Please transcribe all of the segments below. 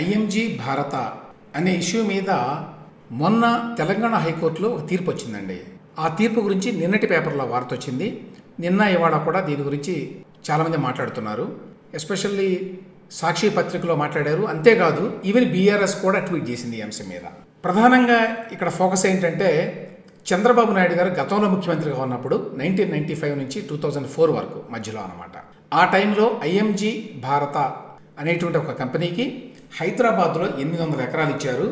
IMG భారత అనే issue మీద మొన్న తెలంగాణ హైకోర్టులో ఒక తీర్పు వచ్చిందండి. ఆ తీర్పు గురించి నిన్నటి పేపర్లో వార్త వచ్చింది. నిన్న ఇవాళ కూడా దీని గురించి చాలామంది మాట్లాడుతున్నారు. ఎస్పెషల్లీ సాక్షి పత్రికలో మాట్లాడారు. అంతేకాదు ఈవెన్ బీఆర్ఎస్ కూడా ట్వీట్ చేసింది ఈ అంశం మీద. ప్రధానంగా ఇక్కడ ఫోకస్ ఏంటంటే చంద్రబాబు నాయుడు గారు గతంలో ముఖ్యమంత్రిగా ఉన్నప్పుడు నైన్టీన్ నైన్టీ ఫైవ్ నుంచి టూ థౌజండ్ ఫోర్ వరకు మధ్యలో అనమాట ఆ టైంలో ఐఎంజీ భారత అనేటువంటి ఒక కంపెనీకి హైదరాబాద్లో ఎనిమిది వందల ఎకరాలు ఇచ్చారు.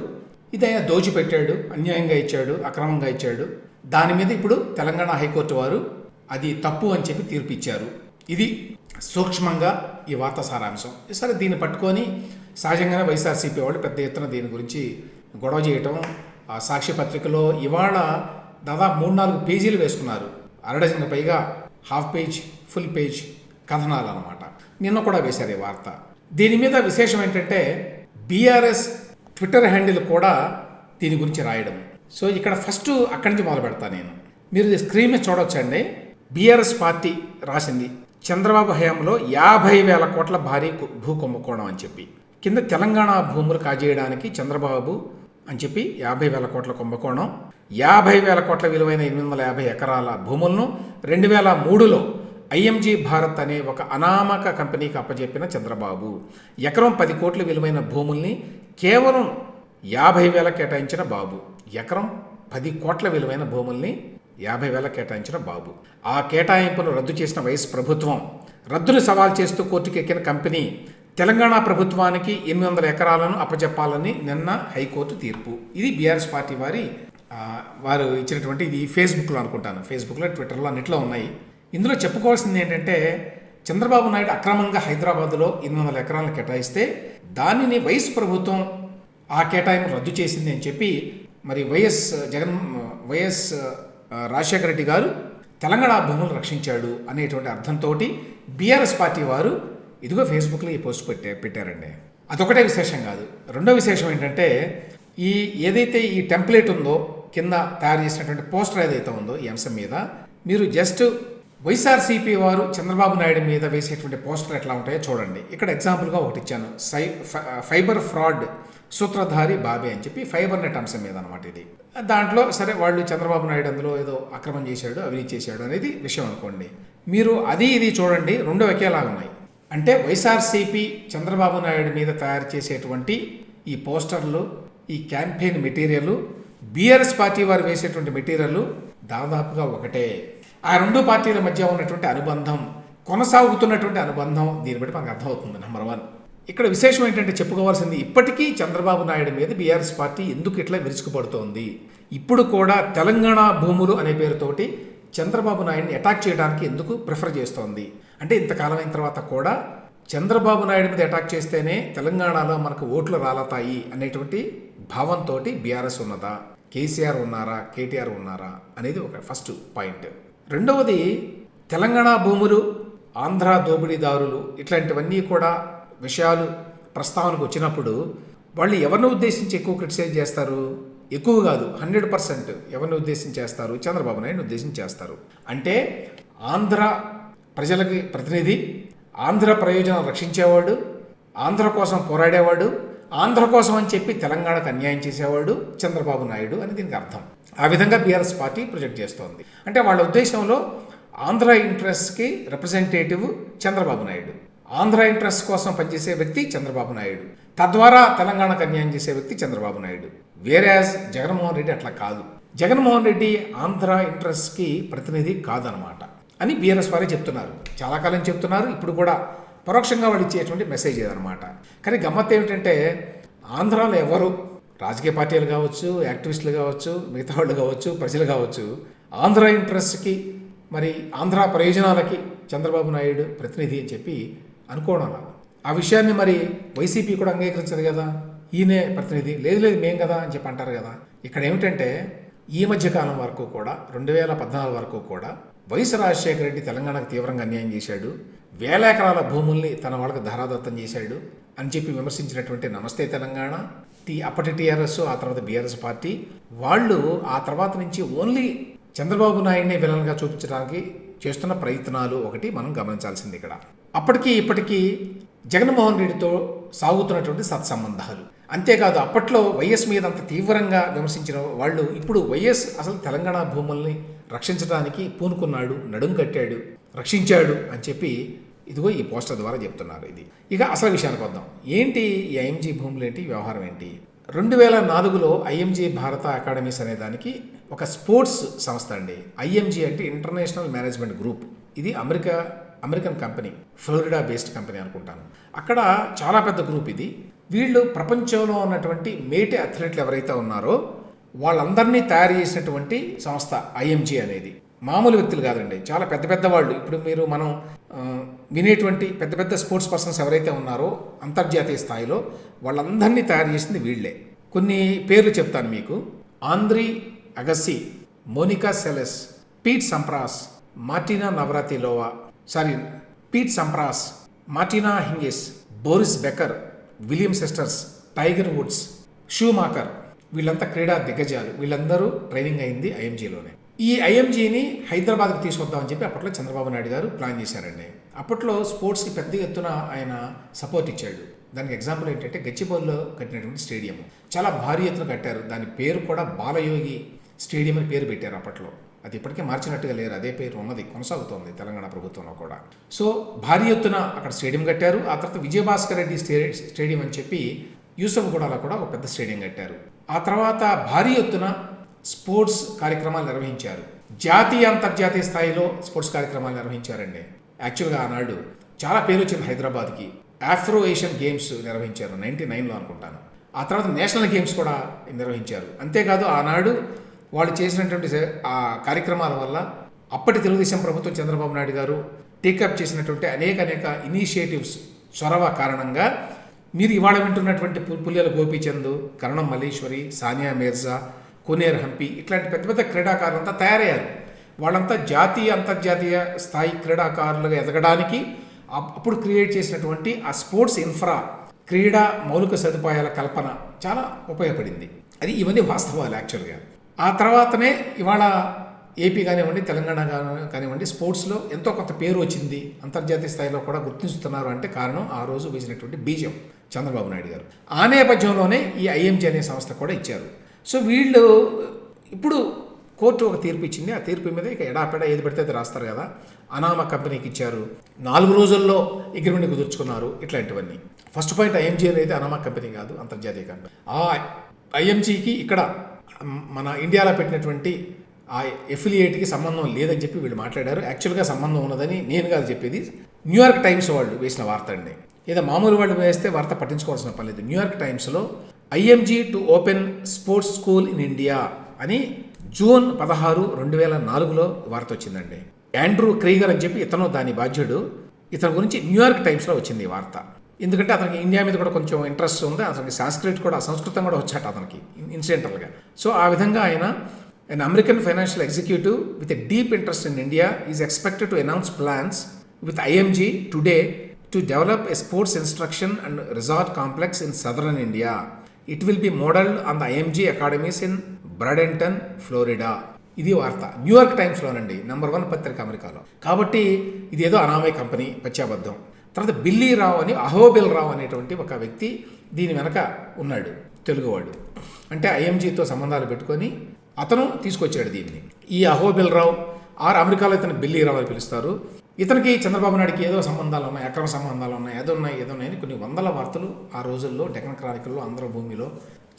ఇది ఆయన దోచిపెట్టాడు అన్యాయంగా ఇచ్చాడు అక్రమంగా ఇచ్చాడు. దాని మీద ఇప్పుడు తెలంగాణ హైకోర్టు వారు అది తప్పు అని చెప్పి తీర్పు ఇచ్చారు ఇది సూక్ష్మంగా ఈ వార్తా సారాంశం. సరే దీన్ని పట్టుకొని సహజంగానే వైఎస్ఆర్సీపీ వాళ్ళు పెద్ద ఎత్తున దీని గురించి గొడవ చేయటం ఆ సాక్షి పత్రికలో ఇవాళ దాదాపు మూడు నాలుగు పేజీలు వేసుకున్నారు. అరడజన్ పైగా హాఫ్ పేజ్ ఫుల్ పేజ్ కథనాలు అనమాట నిన్న కూడా వేశారు ఈ వార్త. దీని మీద విశేషం ఏంటంటే బీఆర్ఎస్ ట్విట్టర్ హ్యాండిల్ కూడా దీని గురించి రాయడం. సో ఇక్కడ ఫస్ట్ అక్కడి నుంచి మొదలు పెడతాను నేను. మీరు స్క్రీన్ మీద చూడొచ్చండి. బీఆర్ఎస్ పార్టీ రాసింది చంద్రబాబు హయాంలో యాభై వేల కోట్ల భారీ కు- భూ కుంభకోణం అని చెప్పి. కింద తెలంగాణ భూములు కాజేయడానికి చంద్రబాబు అని చెప్పి యాభై వేల కోట్ల కుంభకోణం యాభై వేల కోట్ల విలువైన ఎనిమిది వందల యాభై ఎకరాల భూములను రెండు వేల మూడులో ఐఎంజీ భారత్ అనే ఒక అనామక కంపెనీకి అప్పజెప్పిన చంద్రబాబు. ఎకరం పది కోట్ల విలువైన భూముల్ని కేవలం యాభై వేల కేటాయించిన బాబు. ఎకరం పది కోట్ల విలువైన భూముల్ని యాభై వేల కేటాయించిన బాబు. ఆ కేటాయింపును రద్దు చేసిన వైఎస్ ప్రభుత్వం రద్దును సవాల్ చేస్తూ కోర్టుకు ఎక్కిన కంపెనీ తెలంగాణ ప్రభుత్వానికి ఎనిమిది వందల ఎకరాలను అప్పచెప్పాలని నిన్న హైకోర్టు తీర్పు. ఇది బీఆర్ఎస్ పార్టీ వారి వారు ఇచ్చినటువంటి ఇది ఫేస్బుక్లో అనుకుంటాను. ఫేస్బుక్లో ట్విట్టర్లో అన్నిట్లో ఉన్నాయి. ఇందులో చెప్పుకోవాల్సింది ఏంటంటే చంద్రబాబు నాయుడు అక్రమంగా హైదరాబాద్లో ఎనిమిది వందల ఎకరాలను కేటాయిస్తే దానిని వైఎస్ ప్రభుత్వం ఆ కేటాయింపు రద్దు చేసింది అని చెప్పి మరి వైఎస్ జగన్ వైఎస్ రాజశేఖర రెడ్డి గారు తెలంగాణ భూములు రక్షించాడు అనేటువంటి అర్థంతో బీఆర్ఎస్ పార్టీ వారు ఇదిగో ఫేస్బుక్లో ఈ పోస్ట్ పెట్టే పెట్టారండి. అదొకటే విశేషం కాదు. రెండో విశేషం ఏంటంటే ఈ ఏదైతే ఈ టెంప్లెట్ ఉందో కింద తయారు చేసినటువంటి పోస్టర్ ఏదైతే ఉందో ఈ అంశం మీద మీరు జస్ట్ వైఎస్ఆర్సీపీ వారు చంద్రబాబు నాయుడు మీద వేసేటువంటి పోస్టర్ ఎట్లా ఉంటాయో చూడండి. ఇక్కడ ఎగ్జాంపుల్గా ఒకటి ఇచ్చాను. సై ఫైబర్ ఫ్రాడ్ సూత్రధారి బాబే అని చెప్పి ఫైబర్ నెట్ అంశం మీద అనమాట ఇది. దాంట్లో సరే వాళ్ళు చంద్రబాబు నాయుడు అందులో ఏదో అక్రమం చేశాడు అవినీతి చేశాడు అనేది విషయం అనుకోండి. మీరు అది ఇది చూడండి రెండు ఒకేలాగా ఉన్నాయి. అంటే వైఎస్ఆర్సీపీ చంద్రబాబు నాయుడు మీద తయారు చేసేటువంటి ఈ పోస్టర్లు ఈ క్యాంపెయిన్ మెటీరియల్ బీఆర్ఎస్ పార్టీ వారు వేసేటువంటి మెటీరియల్ దాదాపుగా ఒకటే. ఆ రెండు పార్టీల మధ్య ఉన్నటువంటి అనుబంధం కొనసాగుతున్నటువంటి అనుబంధం దీన్ని బట్టి మనకు అర్థమవుతుంది నెంబర్ వన్ ఇక్కడ విశేషం ఏంటంటే చెప్పుకోవాల్సింది ఇప్పటికీ చంద్రబాబు నాయుడు మీద బీఆర్ఎస్ పార్టీ ఎందుకు ఇట్లా విరుచుకుపడుతోంది? ఇప్పుడు కూడా తెలంగాణ భూములు అనే పేరుతోటి చంద్రబాబు నాయుడిని అటాక్ చేయడానికి ఎందుకు ప్రిఫర్ చేస్తోంది? అంటే ఇంతకాలం అయిన తర్వాత కూడా చంద్రబాబు నాయుడు మీద అటాక్ చేస్తేనే తెలంగాణలో మనకు ఓట్లు రాలతాయి అనేటువంటి భావంతో బీఆర్ఎస్ ఉన్నదా? కేసీఆర్ ఉన్నారా? కేటీఆర్ ఉన్నారా? అనేది ఒక ఫస్ట్ పాయింట్ రెండవది తెలంగాణ భూములు ఆంధ్ర దోపిడీదారులు ఇట్లాంటివన్నీ కూడా విషయాలు ప్రస్తావనకు వచ్చినప్పుడు వాళ్ళు ఎవరిని ఉద్దేశించి ఎక్కువ క్రిటిసైజ్ చేస్తారు? ఎక్కువ కాదు హండ్రెడ్ పర్సెంట్ ఎవరిని ఉద్దేశించి చేస్తారు? చంద్రబాబు నాయుడు ఉద్దేశించి చేస్తారు. అంటే ఆంధ్ర ప్రజలకి ప్రతినిధి ఆంధ్ర ప్రయోజనం రక్షించేవాడు ఆంధ్ర కోసం పోరాడేవాడు ఆంధ్ర కోసం అని చెప్పి తెలంగాణకు అన్యాయం చేసేవాడు చంద్రబాబు నాయుడు అని దీనికి అర్థం. ఆ విధంగా బీఆర్ఎస్ పార్టీ ప్రొజెక్ట్ చేస్తోంది. అంటే వాళ్ళ ఉద్దేశంలో ఆంధ్ర ఇంట్రెస్ట్కి రిప్రజెంటేటివ్ చంద్రబాబు నాయుడు. ఆంధ్ర ఇంట్రెస్ట్ కోసం పనిచేసే వ్యక్తి చంద్రబాబు నాయుడు. తద్వారా తెలంగాణకు అన్యాయం చేసే వ్యక్తి చంద్రబాబు నాయుడు. వేరేస్ జగన్మోహన్ రెడ్డి అట్లా కాదు. జగన్మోహన్ రెడ్డి ఆంధ్ర ఇంట్రెస్ట్కి ప్రతినిధి కాదనమాట అని బీఆర్ఎస్ వారే చెప్తున్నారు. చాలా కాలం చెప్తున్నారు. ఇప్పుడు కూడా పరోక్షంగా వాళ్ళు ఇచ్చేటువంటి మెసేజ్ అనమాట కానీ గమ్మత్ ఏమిటంటే ఆంధ్రాలో ఎవరు రాజకీయ పార్టీలు కావచ్చు యాక్టివిస్టులు కావచ్చు మిగతా వాళ్ళు కావచ్చు ప్రజలు కావచ్చు ఆంధ్ర ఇంట్రెస్ట్కి మరి ఆంధ్ర ప్రయోజనాలకి చంద్రబాబు నాయుడు ప్రతినిధి అని చెప్పి అనుకోవడం అలా ఆ విషయాన్ని మరి వైసీపీ కూడా అంగీకరించదు కదా? ఈయనే ప్రతినిధి. లేదు లేదు మేం కదా అని చెప్పి అంటారు కదా? ఇక్కడ ఏమిటంటే ఈ మధ్యకాలం వరకు కూడా రెండు వేల పద్నాలుగు వరకు కూడా వైఎస్ రాజశేఖర రెడ్డి తెలంగాణకు తీవ్రంగా అన్యాయం చేశాడు. వేల ఎకరాల భూముల్ని తన వాళ్ళకి ధారాదత్తం చేశాడు అని చెప్పి విమర్శించినటువంటి నమస్తే తెలంగాణ టీ అప్పటి టీఆర్ఎస్ ఆ తర్వాత బీఆర్ఎస్ పార్టీ. వాళ్ళు ఆ తర్వాత నుంచి ఓన్లీ చంద్రబాబు నాయుడినే విలన్గా చూపించడానికి చేస్తున్న ప్రయత్నాలు ఒకటి మనం గమనించాల్సింది ఇక్కడ. అప్పటికీ ఇప్పటికీ జగన్మోహన్ రెడ్డితో సాగుతున్నటువంటి సత్సంబంధాలు. అంతేకాదు అప్పట్లో వైఎస్ మీద అంత తీవ్రంగా విమర్శించిన వాళ్ళు ఇప్పుడు వైఎస్ అసలు తెలంగాణ భూముల్ని రక్షించడానికి పూనుకున్నాడు నడుం కట్టాడు రక్షించాడు అని చెప్పి ఇదిగో ఈ పోస్టర్ ద్వారా చెప్తున్నారు ఇది. ఇక అసలు విషయానికి వద్దాం. ఏంటి ఈ ఐఎంజీ భూములు ఏంటి వ్యవహారం ఏంటి? రెండు వేల నాలుగులో ఐఎంజీ భారత అకాడమీస్ అనే దానికి ఒక స్పోర్ట్స్ సంస్థ అండి. ఐఎంజీ అంటే ఇంటర్నేషనల్ మేనేజ్మెంట్ గ్రూప్. ఇది America American company Florida based company అనుకుంటాను. అక్కడ చాలా పెద్ద గ్రూప్ ఇది. వీళ్ళు ప్రపంచంలో ఉన్నటువంటి మేటి అథ్లెట్లు ఎవరైతే ఉన్నారో వాళ్ళందరినీ తయారు చేసినటువంటి సంస్థ ఐఎంజీ అనేది. మామూలు వ్యక్తులు కాదండి. చాలా పెద్ద పెద్ద వాళ్ళు. ఇప్పుడు మీరు మనం వినేటువంటి పెద్ద పెద్ద స్పోర్ట్స్ పర్సన్స్ ఎవరైతే ఉన్నారో అంతర్జాతీయ స్థాయిలో వాళ్ళందరినీ తయారు చేసింది వీళ్ళే. కొన్ని పేర్లు చెప్తాను మీకు. Andre Agassi Monica Seles Pete Sampras Martina Navratilova sorry Pete Sampras Martina Hingis Boris Becker William sisters Tiger Woods Schumacher వీళ్ళంతా క్రీడా దిగ్గజాలు. వీళ్ళందరూ ట్రైనింగ్ అయింది ఐఎంజీలోనే. ఈ ఐఎంజీని హైదరాబాద్కి తీసుకొద్దామని చెప్పి అప్పట్లో చంద్రబాబు నాయుడు గారు ప్లాన్ చేశారండి. అప్పట్లో స్పోర్ట్స్కి పెద్ద ఎత్తున ఆయన సపోర్ట్ ఇచ్చాడు. దానికి ఎగ్జాంపుల్ ఏంటంటే గచ్చిబౌలిలో కట్టినటువంటి స్టేడియం చాలా భారీ ఎత్తున కట్టారు. దాని పేరు కూడా బాలయోగి స్టేడియం అని పేరు పెట్టారు అప్పట్లో. అది ఇప్పటికే మార్చినట్టుగా లేరు. అదే పేరు ఉన్నది కొనసాగుతోంది తెలంగాణ ప్రభుత్వంలో కూడా. సో భారీ ఎత్తున అక్కడ స్టేడియం కట్టారు. ఆ తర్వాత విజయభాస్కర్ రెడ్డి స్టే స్టేడియం అని చెప్పి యూసఫ్గూడలో కూడా ఒక పెద్ద స్టేడియం కట్టారు. ఆ తర్వాత భారీ ఎత్తున స్పోర్ట్స్ కార్యక్రమాలు నిర్వహించారు. జాతీయ అంతర్జాతీయ స్థాయిలో స్పోర్ట్స్ కార్యక్రమాలు నిర్వహించారండి. యాక్చువల్గా ఆనాడు చాలా పేరు వచ్చింది హైదరాబాద్కి. ఆఫ్రో ఏషియన్ గేమ్స్ నిర్వహించారు నైన్టీ నైన్లో అనుకుంటాను. ఆ తర్వాత నేషనల్ గేమ్స్ కూడా నిర్వహించారు. అంతేకాదు ఆనాడు వాళ్ళు చేసినటువంటి ఆ కార్యక్రమాల వల్ల అప్పటి తెలుగుదేశం ప్రభుత్వం చంద్రబాబు నాయుడు గారు టేకప్ చేసినటువంటి అనేక అనేక ఇనిషియేటివ్స్ చొరవ కారణంగా మీరు ఇవాళ వింటున్నటువంటి పు- పుల్లెల గోపీచంద్ కరణం మల్లేశ్వరి సానియా మీర్జా కొనేర్ హంపి ఇట్లాంటి పెద్ద పెద్ద క్రీడాకారులంతా తయారయ్యారు. వాళ్ళంతా జాతీయ అంతర్జాతీయ స్థాయి క్రీడాకారులుగా ఎదగడానికి అప్పుడు క్రియేట్ చేసినటువంటి ఆ స్పోర్ట్స్ ఇన్ఫ్రా క్రీడా మౌలిక సదుపాయాల కల్పన చాలా ఉపయోగపడింది. అది ఇవన్నీ వాస్తవాలు యాక్చువల్గా. ఆ తర్వాతనే ఇవాళ ఏపీ కానివ్వండి తెలంగాణ కానివ్వండి స్పోర్ట్స్లో ఎంతో కొంత పేరు వచ్చింది. అంతర్జాతీయ స్థాయిలో కూడా గుర్తిస్తున్నారు అంటే కారణం ఆ రోజు వేసినటువంటి బీజం చంద్రబాబు నాయుడు గారు. ఆ నేపథ్యంలోనే ఈ ఐఎంజీ అనే సంస్థ కూడా ఇచ్చారు. సో వీళ్ళు ఇప్పుడు కోర్టు ఒక తీర్పు ఇచ్చింది. ఆ తీర్పు మీద ఇక ఎడాపెడా ఏది పడితే అది రాస్తారు కదా. అనామా కంపెనీకి ఇచ్చారు. నాలుగు రోజుల్లో అగ్రిమెంట్ కుదుర్చుకున్నారు ఇట్లాంటివన్నీ. ఫస్ట్ పాయింట్ ఐఎంజీ అనేది అనామా కంపెనీ కాదు అంతర్జాతీయ కంపెనీ. ఆ ఐఎంజీకి ఇక్కడ మన ఇండియాలో పెట్టినటువంటి ఆ ఎఫిలియేట్కి సంబంధం లేదని చెప్పి వీళ్ళు మాట్లాడారు. యాక్చువల్గా సంబంధం ఉన్నదని నేను కాదు చెప్పేది. న్యూయార్క్ టైమ్స్ వాళ్ళు వేసిన వార్త అండి. ఏదో మామూలు వాళ్ళు వేస్తే వార్త పట్టించుకోవాల్సిన పని లేదు. న్యూయార్క్ టైమ్స్లో IMG to open sports school in India అని జూన్ పదహారు రెండు వేల నాలుగులో వార్త వచ్చిందండి. యాండ్రూ క్రీగర్ అని చెప్పి ఇతను దాని బాధ్యుడు. ఇతని గురించి న్యూయార్క్ టైమ్స్లో వచ్చింది ఈ వార్త. ఎందుకంటే అతనికి ఇండియా మీద కూడా కొంచెం ఇంట్రెస్ట్ ఉంది. అతనికి సాంస్క్రిట్ కూడా సంస్కృతం కూడా వచ్చాట అతనికి ఇన్సిడెంటల్గా సో ఆ విధంగా ఆయన an American financial executive with a deep interest in India is expected to announce plans with IMG today to develop a sports instruction and resort complex in southern India it will be model on the IMG academies in Bradenton Florida ఇది వార్త. New York టైమ్స్లోనండి number one పత్రిక అమెరికాలో. కాబట్టి ఇది ఏదో అనామయ company పచ్చాబద్ధం. తర్వాత Billy రావు అని అహోబిల్ రావు అనేటువంటి ఒక వ్యక్తి దీని వెనక ఉన్నాడు తెలుగువాడు. అంటే ఐఎంజీతో సంబంధాలు పెట్టుకొని అతను తీసుకొచ్చాడు దీన్ని. ఈ అహోబిల్ రావు ఆర్ అమెరికాలో ఇతను బిల్లీ రావు అని పిలుస్తారు. ఇతనికి చంద్రబాబు నాయుడికి ఏదో సంబంధాలు ఉన్నాయి అక్రమ సంబంధాలు ఉన్నాయి ఏదో ఉన్నాయి ఏదో ఉన్నాయి అని కొన్ని వందల వార్తలు ఆ రోజుల్లో డెక్కన్ క్రానికల్లో ఆంధ్ర భూమిలో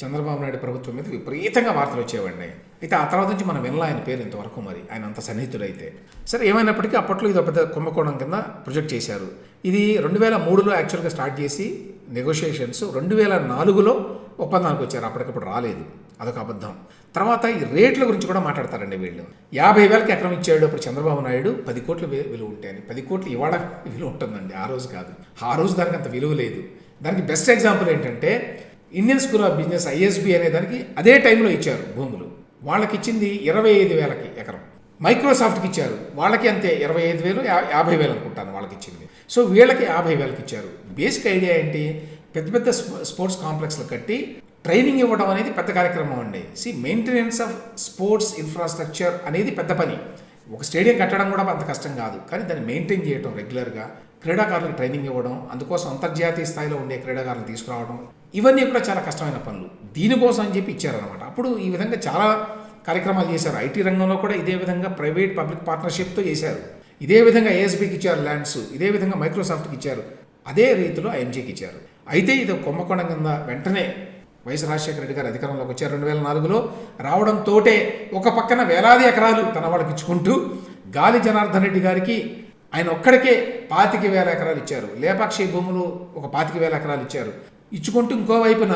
చంద్రబాబు నాయుడు ప్రభుత్వం మీద విపరీతంగా వార్తలు వచ్చేవండి. అయితే ఆ తర్వాత నుంచి మనం వినలా ఆయన పేరు ఇంతవరకు మరి ఆయన అంత సన్నిహితుడైతే. సరే ఏమైనప్పటికీ అప్పట్లో ఇది పెద్ద కుంభకోణం కింద ప్రొజెక్ట్ చేశారు. ఇది రెండు వేల మూడులో యాక్చువల్గా స్టార్ట్ చేసి నెగోషియేషన్స్ రెండు వేల నాలుగులో ఒప్పందానికి వచ్చారు. అప్పటికప్పుడు రాలేదు. అదొక అబద్ధం. తర్వాత ఈ రేట్ల గురించి కూడా మాట్లాడతారండి వీళ్ళు. యాభై వేలకి ఎకరం ఇచ్చాడు అప్పుడు చంద్రబాబు నాయుడు. పది కోట్లు విలువ ఉంటాయని పది కోట్లు ఇవాళ విలువ ఉంటుందండి. ఆ రోజు కాదు. ఆ రోజు దానికి అంత విలువ లేదు. దానికి బెస్ట్ ఎగ్జాంపుల్ ఏంటంటే Indian School of Business ISB అనే దానికి అదే టైంలో ఇచ్చారు భూములు. వాళ్ళకి ఇచ్చింది ఇరవై ఐదు వేలకి ఎకరం. మైక్రోసాఫ్ట్కి ఇచ్చారు. వాళ్ళకి అంతే ఇరవై ఐదు వేలు యాభై వేలు అనుకుంటాను వాళ్ళకి ఇచ్చింది సో వీళ్ళకి యాభై వేలకి ఇచ్చారు. బేసిక్ ఐడియా ఏంటి? పెద్ద పెద్ద స్పోర్ట్స్ కాంప్లెక్స్లు కట్టి ట్రైనింగ్ ఇవ్వడం అనేది పెద్ద కార్యక్రమం అండి. See maintenance of sports infrastructure అనేది పెద్ద పని. ఒక స్టేడియం కట్టడం కూడా అంత కష్టం కాదు. కానీ దాన్ని మెయింటైన్ చేయడం రెగ్యులర్గా క్రీడాకారులకు ట్రైనింగ్ ఇవ్వడం అందుకోసం అంతర్జాతీయ స్థాయిలో ఉండే క్రీడాకారులను తీసుకురావడం ఇవన్నీ కూడా చాలా కష్టమైన పనులు. దీనికోసం అని చెప్పి ఇచ్చారనమాట అప్పుడు ఈ విధంగా చాలా కార్యక్రమాలు చేశారు. ఐటీ రంగంలో కూడా ఇదే విధంగా ప్రైవేట్ పబ్లిక్ పార్ట్నర్షిప్తో చేశారు. ఇదే విధంగా ఏఎస్బీకి ఇచ్చారు ల్యాండ్స్ ఇదే విధంగా మైక్రోసాఫ్ట్కి ఇచ్చారు. అదే రీతిలో ఐఎంజీకి ఇచ్చారు. అయితే ఇది కుంభకోణం కింద వెంటనే వైఎస్ రాజశేఖర రెడ్డి గారు అధికారంలోకి వచ్చారు రెండు వేల నాలుగులో రావడంతోటే ఒక పక్కన వేలాది ఎకరాలు తన వాళ్ళకి ఇచ్చుకుంటూ గాలి జనార్దన్ రెడ్డి గారికి ఆయన ఒక్కడికే పాతిక వేల ఎకరాలు ఇచ్చారు. లేపాక్షి భూములు ఒక పాతిక వేల ఎకరాలు ఇచ్చారు. ఇచ్చుకుంటూ ఇంకోవైపున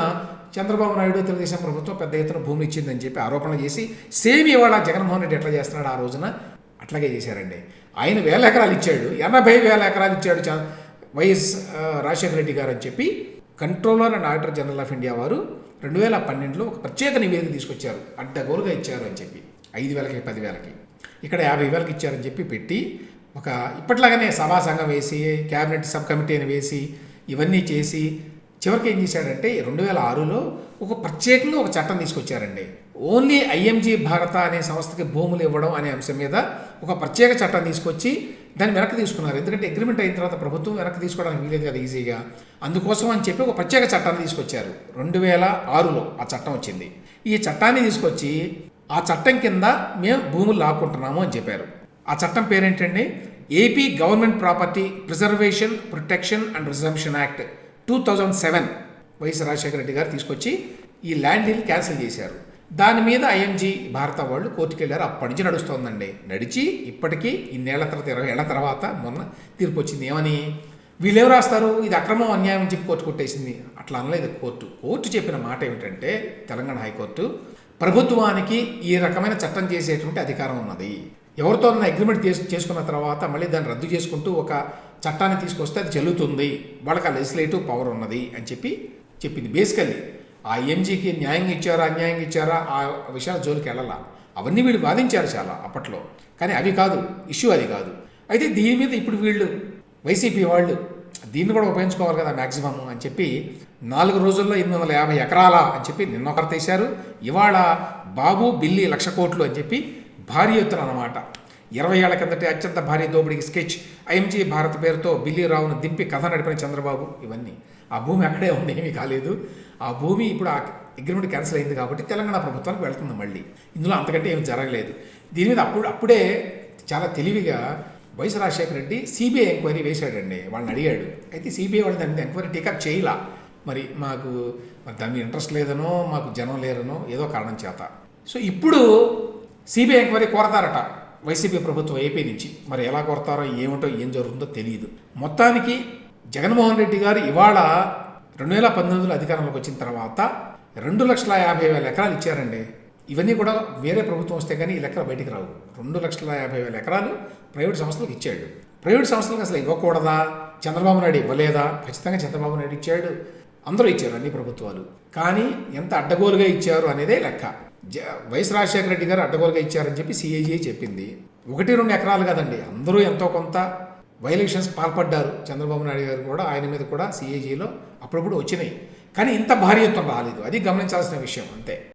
చంద్రబాబు నాయుడు తెలుగుదేశం ప్రభుత్వం పెద్ద ఎత్తున భూమి ఇచ్చిందని చెప్పి ఆరోపణలు చేసి సేమ్ ఇవాళ జగన్మోహన్ రెడ్డి ఎట్లా చేస్తున్నాడు ఆ రోజున? అట్లాగే చేశారండి. ఆయన వేల ఎకరాలు ఇచ్చాడు. ఎనభై వేల ఎకరాలు ఇచ్చాడు వైఎస్ రాజశేఖర రెడ్డి గారు అని చెప్పి controller and auditor general of India వారు రెండు వేల పన్నెండులో ఒక ప్రత్యేక నివేదిక తీసుకొచ్చారు. అడ్డగోలుగా ఇచ్చారు అని చెప్పి. ఐదు వేలకి పదివేలకి ఇక్కడ యాభై వేలకి ఇచ్చారని చెప్పి పెట్టి ఒక ఇప్పట్లాగానే సభా సంఘం వేసి క్యాబినెట్ సబ్ కమిటీని వేసి ఇవన్నీ చేసి చివరికి ఏం చేశాడంటే రెండు వేల ఆరులో ఒక ప్రత్యేకంగా ఒక చట్టం తీసుకొచ్చారండి. ఓన్లీ ఐఎంజీ భారత అనే సంస్థకి భూములు ఇవ్వడం అనే అంశం మీద ఒక ప్రత్యేక చట్టం తీసుకొచ్చి దాన్ని వెనక్కి తీసుకున్నారు. ఎందుకంటే అగ్రిమెంట్ అయిన తర్వాత ప్రభుత్వం వెనక్కి తీసుకోవడానికి వీలేదు కదా ఈజీగా. అందుకోసం అని చెప్పి ఒక ప్రత్యేక చట్టాన్ని తీసుకొచ్చారు. రెండు వేల ఆరులో ఆ చట్టం వచ్చింది. ఈ చట్టాన్ని తీసుకొచ్చి ఆ చట్టం కింద మేము భూములు లాక్కుంటున్నాము అని చెప్పారు. ఆ చట్టం పేరేంటండి? AP government property preservation protection and reservation act. Two thousand seven YS Rajasekhara Reddy గారు తీసుకొచ్చి ఈ ల్యాండ్ డీల్ క్యాన్సిల్ చేశారు. దాని మీద ఐఎంజీ భారత వాళ్ళు కోర్టుకు వెళ్ళారు అప్పటి నుంచి నడుస్తోందండి. నడిచి ఇప్పటికీ ఇన్నేళ్ళ తర్వాత ఇరవై ఏళ్ళ తర్వాత మొన్న తీర్పు వచ్చింది. ఏమని? వీళ్ళేం రాస్తారు? ఇది అక్రమం అన్యాయం అని చెప్పి కోర్టు కొట్టేసింది. అట్లా అనలేదు కోర్టు. కోర్టు చెప్పిన మాట ఏమిటంటే తెలంగాణ హైకోర్టు ప్రభుత్వానికి ఈ రకమైన చట్టం చేసేటువంటి అధికారం ఉన్నది. ఎవరితో అగ్రిమెంట్ చేసుకున్న తర్వాత మళ్ళీ దాన్ని రద్దు చేసుకుంటూ ఒక చట్టాన్ని తీసుకొస్తే అది చెల్లుతుంది. వాళ్ళకి ఆ లెజిస్లేటివ్ పవర్ ఉన్నది అని చెప్పి చెప్పింది. బేసికల్లీ ఆ ఎంజీకి న్యాయం ఇచ్చారా అన్యాయం ఇచ్చారా ఆ విషయాల జోలికి వెళ్ళాలా? అవన్నీ వీళ్ళు వాదించారు చాలా అప్పట్లో. కానీ అవి కాదు ఇష్యూ అది కాదు. అయితే దీని మీద ఇప్పుడు వీళ్ళు వైసీపీ వాళ్ళు దీన్ని కూడా ఉపయోగించుకోవాలి కదా మ్యాక్సిమం అని చెప్పి నాలుగు రోజుల్లో ఎనిమిది వందల యాభై ఎకరాల అని చెప్పి నిన్న ఒకరు తీశారు. ఇవాళ బాబు బిల్లి లక్ష కోట్లు అని చెప్పి భారీ ఎత్తున అన్నమాట. ఇరవై ఏళ్ళ కిందటే అత్యంత భారీ దోపిడీకి స్కెచ్. ఐఎంజీ భారత్ పేరుతో బిల్లీరావును దింపి కథ నడిపిన చంద్రబాబు ఇవన్నీ. ఆ భూమి అక్కడే ఉంది ఏమీ కాలేదు. ఆ భూమి ఇప్పుడు ఆ అగ్రిమెంట్ క్యాన్సిల్ అయింది కాబట్టి తెలంగాణ ప్రభుత్వానికి వెళ్తుంది మళ్ళీ. ఇందులో అంతకంటే ఏమి జరగలేదు. దీని మీద అప్పుడు అప్పుడే చాలా తెలివిగా YS Rajasekhara Reddy CBI enquiry వేశాడండి. వాళ్ళని అడిగాడు. అయితే సిబిఐ వాళ్ళు దాని మీద ఎంక్వైరీ టేకప్ చేయలా. మరి మాకు మరి దాని మీద ఇంట్రెస్ట్ లేదనో మాకు జనం లేరనో ఏదో కారణం చేత. సో ఇప్పుడు సిబిఐ ఎంక్వైరీ కోరతారట. వైసీపీ ప్రభుత్వం ఏపీ నుంచి మరి ఎలా కొడతారో ఏమిటో ఏం జరుగుతుందో తెలియదు మొత్తానికి జగన్మోహన్ రెడ్డి గారు ఇవాళ రెండు వేల పంతొమ్మిదిలో అధికారంలోకి వచ్చిన తర్వాత రెండు లక్షల యాభై వేల ఎకరాలు ఇచ్చారండి. ఇవన్నీ కూడా వేరే ప్రభుత్వం వస్తే కానీ ఈ లెక్కలు బయటికి రావు. రెండు లక్షల యాభై వేల ఎకరాలు ప్రైవేట్ సంస్థలకు ఇచ్చాడు. ప్రైవేట్ సంస్థలకు అసలు ఇవ్వకూడదా? చంద్రబాబు నాయుడు ఇవ్వలేదా? ఖచ్చితంగా చంద్రబాబు నాయుడు ఇచ్చాడు. అందరూ ఇచ్చారు అన్ని ప్రభుత్వాలు. కానీ ఎంత అడ్డగోలుగా ఇచ్చారు అనేదే లెక్క. వైఎస్ రాజశేఖర రెడ్డి గారు అడ్డగోలుగా ఇచ్చారని చెప్పి సిఐజీ చెప్పింది. ఒకటి రెండు ఎకరాలు కదండి. అందరూ ఎంతో కొంత వైలేషన్స్కి పాల్పడ్డారు చంద్రబాబు నాయుడు గారు కూడా ఆయన మీద కూడా సిఐజీలో అప్పుడప్పుడు వచ్చినాయి. కానీ ఇంత భారీ ఎత్తున రాలేదు. అది గమనించాల్సిన విషయం అంతే.